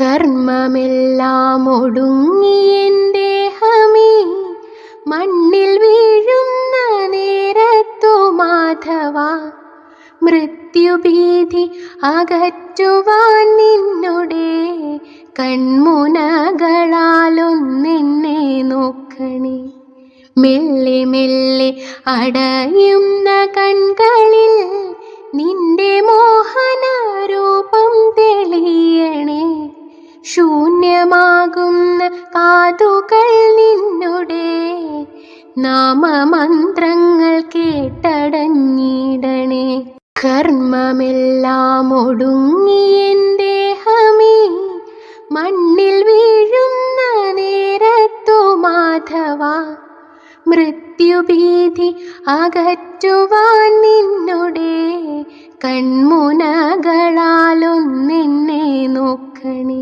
കർമ്മമെല്ലാം ഒടുങ്ങി N ദേഹമേ. മണ്ണിൽ വീഴുന്ന നേരത്തു മാധവ മൃത്യുഭീതി അകറ്റുവാൻ നിന്നുടെ. കൺമുനകളാലൊന്നെന്നെ നോക്കണേ. മെല്ലെ മെല്ലെ അടയുന്ന കൺകളിൽ ശൂന്യമാകുന്ന കാതുകൾ നിന്നുടെ നാമമന്ത്രങ്ങൾ കേട്ടടഞ്ഞിടണേ. കർമ്മമെല്ലാം ഒടുങ്ങി ദേഹമേ. മണ്ണിൽ വീഴുന്ന നേരത്തു മാധവ. മൃത്യുഭീതി അകറ്റുവാൻ നിന്നുടെ കൺമുനകൾ